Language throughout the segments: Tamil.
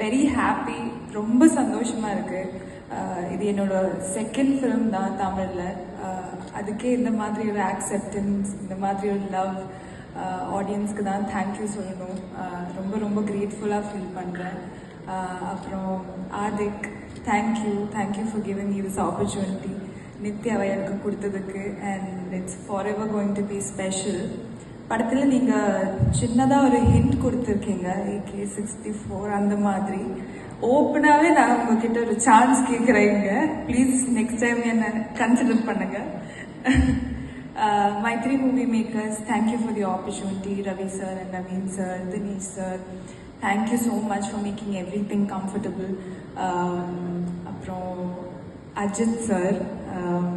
வெரி ஹாப்பி ரொம்ப சந்தோஷமா இருக்கு. இது என்னோட செகண்ட் ஃபிலிம் தான் தமிழில். அதுக்கே இந்த மாதிரி ஒரு ஆக்செப்டன்ஸ் இந்த மாதிரி ஒரு லவ் ஆடியன்ஸ்க்கு தான் தேங்க்யூ சொல்லணும். ரொம்ப ரொம்ப கிரேட்ஃபுல்லாக ஃபீல் பண்ணுறேன் அப்புறம் Adhik thank you thank you for giving you this opportunity நித்யாவை எனக்கு கொடுத்ததுக்கு and it's forever going to be special படத்தில் நீங்கள் சின்னதாக ஒரு ஹிண்ட் கொடுத்துருக்கீங்க ஏகே சிக்ஸ்டி ஃபோர் அந்த மாதிரி. ஓப்பனாகவே நான் உங்ககிட்ட ஒரு சான்ஸ் கேட்குறேங்க ப்ளீஸ் நெக்ஸ்ட் டைம் என்ன கன்சிடர் பண்ணுங்க. Mythri movie makers thank you for the opportunity Ravi sir and Naveen sir Dinesh sir thank you so much for making everything comfortable அப்புறம் அஜித் சார் um,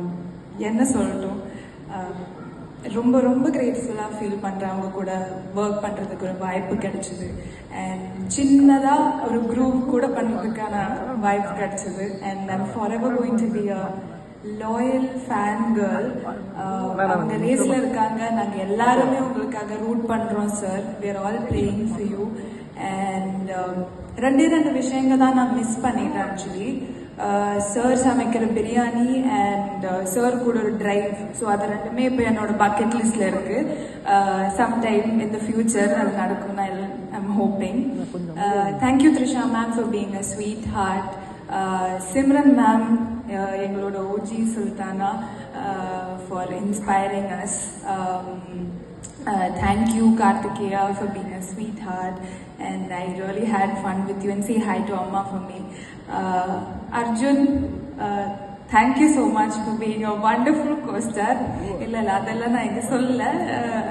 என்ன சொல்லட்டும்? Uh, ரொம்ப ரொம்ப கிரேட்ஃபுல்லாக ஃபீல் பண்ணுறேன் அவங்க கூட ஒர்க் பண்ணுறதுக்கு ஒரு வாய்ப்பு கிடைச்சிது. அண்ட் சின்னதாக ஒரு குரூப் கூட பண்ணுறதுக்கான வாய்ப்பு கிடைச்சிது. And I'm forever going to be a loyal fan girl அவங்க ரேஸில் இருக்காங்க. நாங்கள் எல்லாருமே உங்களுக்காக ரூட் பண்ணுறோம் sir we are all praying for you. And ரெண்டே ரெண்டு விஷயங்க தான் நான் மிஸ் பண்ணிட்டேன் ஆக்சுவலி சார் சமைக்கிற பிரியாணி அண்ட் சார் கூட ஒரு டிரைவ் ஸோ அது ரெண்டுமே இப்போ என்னோட பக்கெட் லிஸ்ட்ல இருக்கு. சம்டைம் இன் த ஃபியூச்சர் அது நடக்கும் நான் I'm hoping thank you Trisha ma'am for being a sweetheart Simran ma'am எங்களோட OG Sultana for inspiring us Uh, thank you, Kartikeya, for being a sweetheart, and I really had fun with you. And say hi to Amma for me. Uh, Arjun, uh, thank you so much for being a wonderful co-star. இல்ல இல்ல அதெல்லாம் நான் இங்க சொல்லல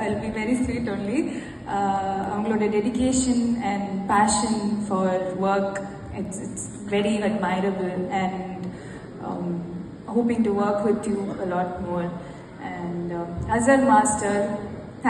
I be very sweet only அவங்களோட dedication and passion for work it's, it's very admirable and um, hoping to work with you a lot more. And um, as a master,